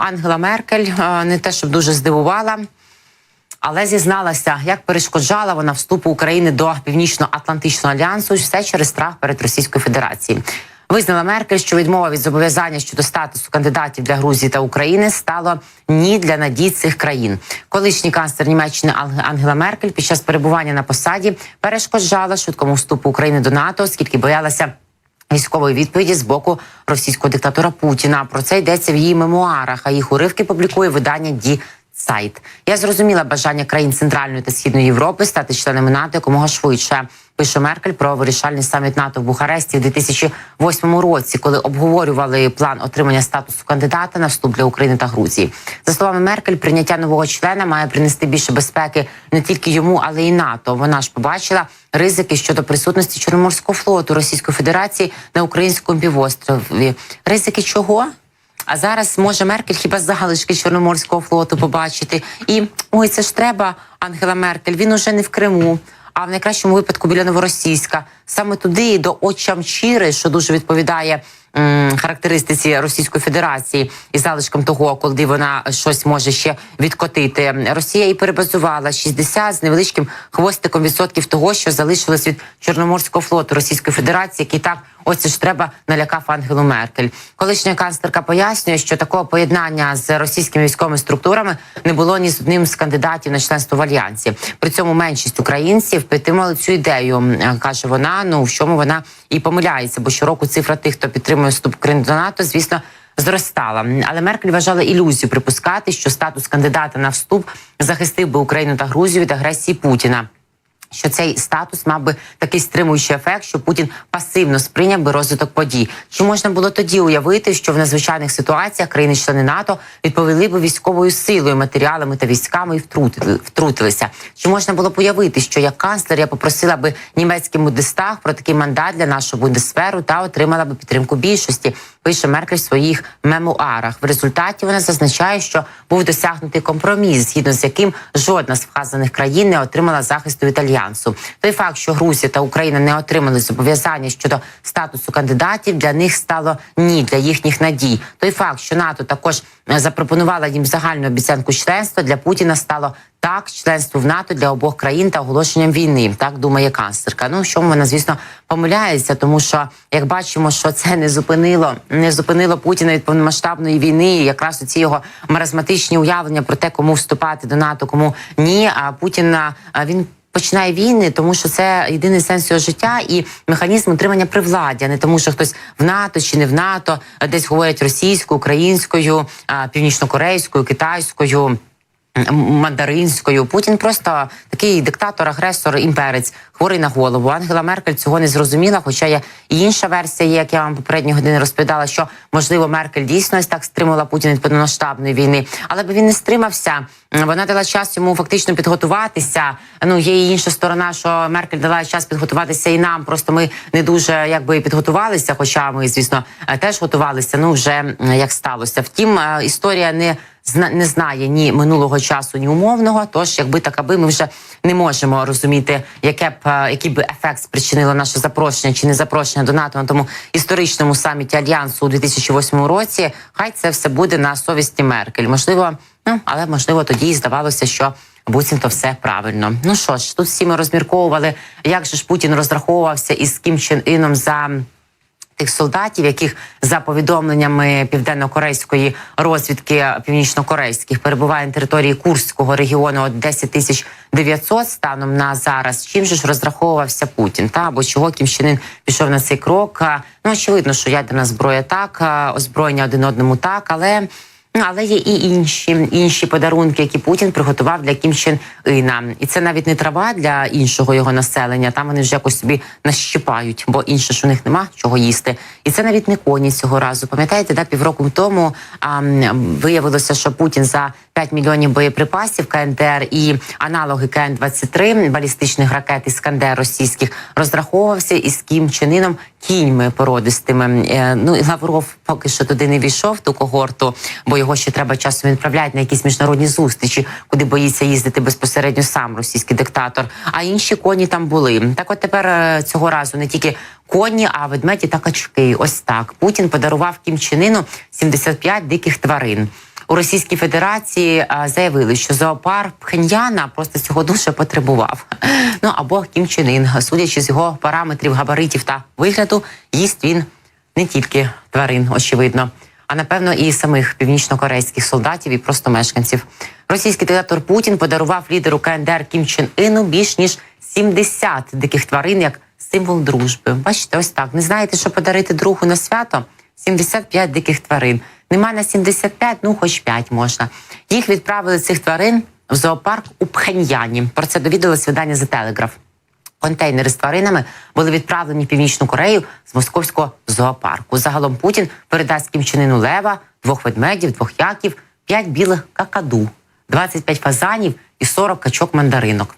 Ангела Меркель е, не те, щоб дуже здивувала. Але зізналася, як перешкоджала вона вступу України до Північно-Атлантичного альянсу все через страх перед Російською Федерацією. Визнала Меркель, що відмова від зобов'язання щодо статусу кандидатів для Грузії та України стало ні для надій цих країн. Колишній канцлер Німеччини Анг- Ангела Меркель під час перебування на посаді перешкоджала швидкому вступу України до НАТО, оскільки боялася військової відповіді з боку російського диктатора Путіна. Про це йдеться в її мемуарах. А їх уривки публікує видання Ді. Сайт я зрозуміла бажання країн Центральної та Східної Європи стати членами НАТО якомога швидше. Пише Меркель про вирішальний саміт НАТО в Бухаресті в 2008 році, коли обговорювали план отримання статусу кандидата на вступ для України та Грузії. За словами Меркель, прийняття нового члена має принести більше безпеки не тільки йому, але й НАТО. Вона ж побачила ризики щодо присутності Чорноморського флоту Російської Федерації на українському півострові. Ризики чого? А зараз може Меркель хіба залишки Чорноморського флоту побачити? І ой, це ж треба, Ангела Меркель. Він уже не в Криму, а в найкращому випадку біля Новоросійська. Саме туди до Очамчіри, що дуже відповідає м, характеристиці Російської Федерації і залишком того, коли вона щось може ще відкотити. Росія і перебазувала 60 з невеличким хвостиком відсотків того, що залишилось від Чорноморського флоту Російської Федерації, який так Оце ж треба налякав Ангелу Меркель. Колишня канцлерка пояснює, що такого поєднання з російськими військовими структурами не було ні з одним з кандидатів на членство в альянсі. При цьому меншість українців підтримали цю ідею. Каже вона. Ну в чому вона і помиляється, бо щороку цифра тих, хто підтримує вступ України до НАТО, звісно. Зростала, але Меркель вважала ілюзію припускати, що статус кандидата на вступ захистив би Україну та Грузію від агресії Путіна що цей статус мав би такий стримуючий ефект, що Путін пасивно сприйняв би розвиток подій. Чи можна було тоді уявити, що в надзвичайних ситуаціях країни-члени НАТО відповіли би військовою силою, матеріалами та військами і втрутили, втрутилися? Чи можна було уявити, що як канцлер я попросила би німецький Бундестаг про такий мандат для нашого бундесферу та отримала би підтримку більшості? Пише Меркель в своїх мемуарах. В результаті вона зазначає, що був досягнутий компроміс, згідно з яким жодна з вказаних країн не отримала захисту від альянсу. Той факт, що Грузія та Україна не отримали зобов'язання щодо статусу кандидатів, для них стало ні для їхніх надій. Той факт, що НАТО також запропонувала їм загальну обіцянку членства для Путіна, стало так, членство в НАТО для обох країн та оголошенням війни. Так думає канцлерка. Ну чому вона, звісно, помиляється, тому що як бачимо, що це не зупинило, не зупинило Путіна від повномасштабної війни. І якраз ці його маразматичні уявлення про те, кому вступати до НАТО, кому ні. А Путіна він. Починає війни, тому що це єдиний сенс його життя і механізм отримання при а не тому, що хтось в НАТО чи не в НАТО десь говорять російською, українською, північнокорейською, китайською. Мандаринською Путін просто такий диктатор, агресор, імперець, хворий на голову. Ангела Меркель цього не зрозуміла. Хоча є і інша версія, є, як я вам попередні години розповідала, що можливо Меркель дійсно ось так стримала Путіна від повномасштабної війни, але би він не стримався. Вона дала час йому фактично підготуватися. Ну є і інша сторона, що Меркель дала час підготуватися і нам. Просто ми не дуже якби підготувалися. Хоча ми, звісно, е, теж готувалися. Ну вже як сталося. Втім, е, історія не не знає ні минулого часу, ні умовного. Тож, якби так, аби ми вже не можемо розуміти, яке б е, який би ефект спричинило наше запрошення чи не запрошення до НАТО на тому історичному саміті альянсу у 2008 році. Хай це все буде на совісті Меркель. Можливо, ну але можливо тоді і здавалося, що. Буцімто все правильно. Ну що ж, тут всі ми розмірковували, як же ж Путін розраховувався із Кім Чен Іном за тих солдатів, яких за повідомленнями південно-корейської розвідки північно-корейських перебуває на території Курського регіону от 10 тисяч 900 станом на зараз. Чим же ж розраховувався Путін? Та або чого Кімщинин пішов на цей крок? Ну очевидно, що ядерна зброя так, озброєння один одному так, але. Але є і інші інші подарунки, які Путін приготував для Кім Чен Іна. І це навіть не трава для іншого його населення. Там вони вже якось собі нащипають, бо інше ж у них нема чого їсти. І це навіть не коні цього разу. Пам'ятаєте, да, півроку тому а, виявилося, що Путін за 5 мільйонів боєприпасів КНДР і аналоги КН-23 балістичних ракет Іскандер російських розраховувався із Кім Чен Іном кіньми породистими. Е, Ну і Лавров поки що туди не війшов ту когорту, бо його ще треба часом відправляти на якісь міжнародні зустрічі, куди боїться їздити безпосередньо сам російський диктатор. А інші коні там були. Так, от тепер е, цього разу не тільки коні, а ведмеді та качки. Ось так Путін подарував Кім Чен Іну 75 диких тварин. У Російській Федерації заявили, що зоопарк Пхеньяна просто цього дуже потребував. Ну або Кім Чен Ін, судячи з його параметрів, габаритів та вигляду, їсть він не тільки тварин, очевидно, а напевно і самих північнокорейських солдатів і просто мешканців. Російський диктатор Путін подарував лідеру КНДР Кім Чен Іну більш ніж 70 диких тварин як символ дружби. Бачите, ось так. Не знаєте, що подарити другу на свято? 75 диких тварин. Нема на 75, ну хоч 5 можна. Їх відправили цих тварин в зоопарк у Пхеньяні. Про це довідалось видання The Telegraph. Контейнери з тваринами були відправлені в Північну Корею з московського зоопарку. Загалом Путін передасть кімчинину лева, двох ведмедів, двох яків, п'ять білих какаду, 25 фазанів і 40 качок мандаринок.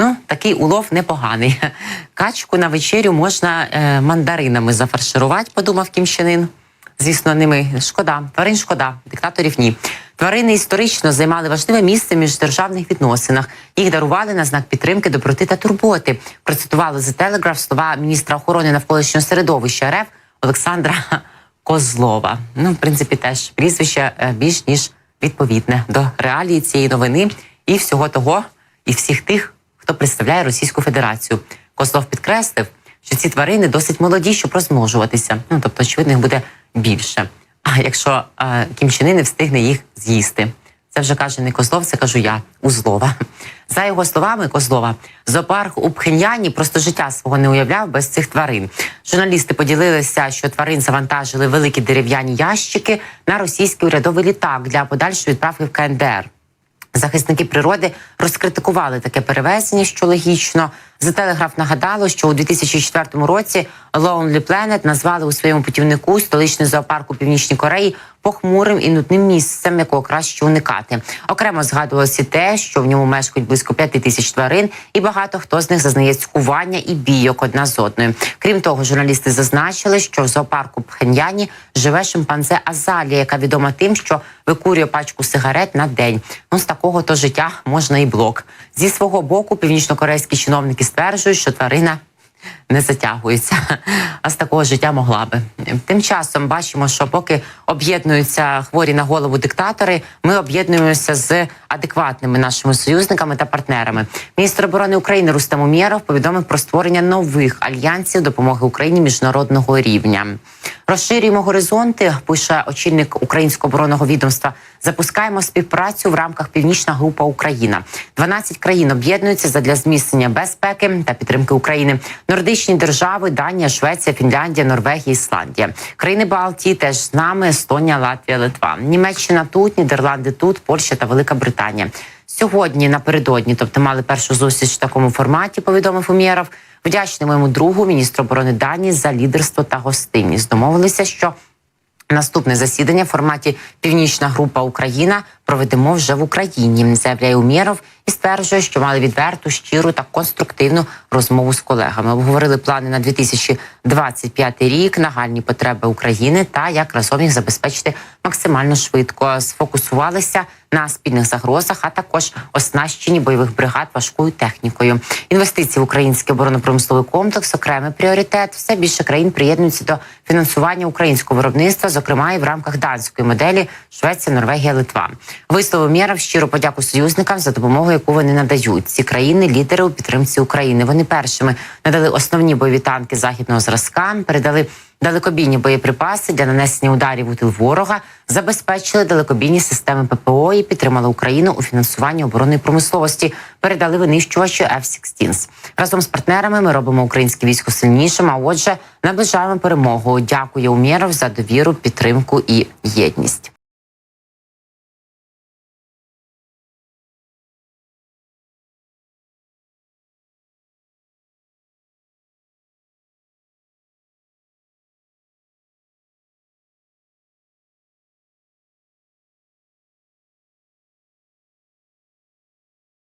Ну, такий улов непоганий. Качку на вечерю можна е, мандаринами зафарширувати, подумав кімчанин. Звісно, ними шкода. Тварин шкода, диктаторів ні. Тварини історично займали важливе місце в міждержавних відносинах. Їх дарували на знак підтримки, доброти та турботи. Процитували The Telegraph слова міністра охорони навколишнього середовища РФ Олександра Козлова. Ну, в принципі, теж прізвище е, більш ніж відповідне до реалії цієї новини і всього того, і всіх тих, хто представляє Російську Федерацію. Козлов підкреслив, що ці тварини досить молоді, щоб розмножуватися. Ну тобто, очевидно, їх буде більше. А якщо е, Кім Чен Ін не встигне їх з'їсти. Це вже каже не Козлов, це кажу я Узлова. За його словами, Козлова, зоопарк у Пхеньяні просто життя свого не уявляв без цих тварин. Журналісти поділилися, що тварин завантажили великі дерев'яні ящики на російський урядовий літак для подальшої відправки в КНДР. Захисники природи розкритикували таке перевезення, що логічно. За телеграф нагадало, що у 2004 році Lonely Planet назвали у своєму путівнику столичний зоопарк у північній Кореї похмурим і нудним місцем, якого краще уникати. Окремо згадувалося те, що в ньому мешкають близько п'яти тисяч тварин, і багато хто з них зазнає цькування і бійок одна з одною. Крім того, журналісти зазначили, що в зоопарку Пхеньяні живе шимпанзе Азалія, яка відома тим, що викурює пачку сигарет на день. Ну з такого то життя можна і блок. Зі свого боку, північнокорейські чиновники стверджують, що тварина не затягується, а з такого життя могла би. Тим часом бачимо, що поки об'єднуються хворі на голову диктатори, ми об'єднуємося з адекватними нашими союзниками та партнерами. Міністр оборони України Рустам Умєров повідомив про створення нових альянсів допомоги Україні міжнародного рівня. Розширюємо горизонти. Пише очільник українського оборонного відомства. Запускаємо співпрацю в рамках Північна група Україна. 12 країн об'єднуються задля зміцнення безпеки та підтримки України. Нордичні держави, Данія, Швеція, Фінляндія, Норвегія, Ісландія. Країни Балтії теж з нами Естонія, Латвія, Литва. Німеччина тут, Нідерланди тут, Польща та Велика Британія. Сьогодні напередодні, тобто мали першу зустріч в такому форматі. Повідомив Умєров. Вдячний моєму другу, міністру оборони Данії, за лідерство та гостинність. Домовилися, що Наступне засідання в форматі Північна група Україна проведемо вже в Україні. Заявляє Умєров і стверджує, що мали відверту, щиру та конструктивну розмову з колегами. Обговорили плани на 2025 рік, нагальні потреби України та як разом їх забезпечити максимально швидко. Сфокусувалися на спільних загрозах, а також оснащенні бойових бригад важкою технікою. Інвестиції в український оборонно-промисловий комплекс окремий пріоритет. Все більше країн приєднуються до фінансування українського виробництва, зокрема і в рамках данської моделі Швеція, Норвегія, Литва. Висловив Мєров щиро подяку союзникам за допомогу, яку вони надають. Ці країни лідери у підтримці України. Вони першими надали основні бойові танки західного зразка, передали далекобійні боєприпаси для нанесення ударів у тил ворога, забезпечили далекобійні системи ППО і підтримали Україну у фінансуванні оборонної промисловості. Передали винищувачі F-16. Разом з партнерами ми робимо українське військо сильнішим. А отже, наближаємо перемогу. Дякую Умєров за довіру, підтримку і єдність.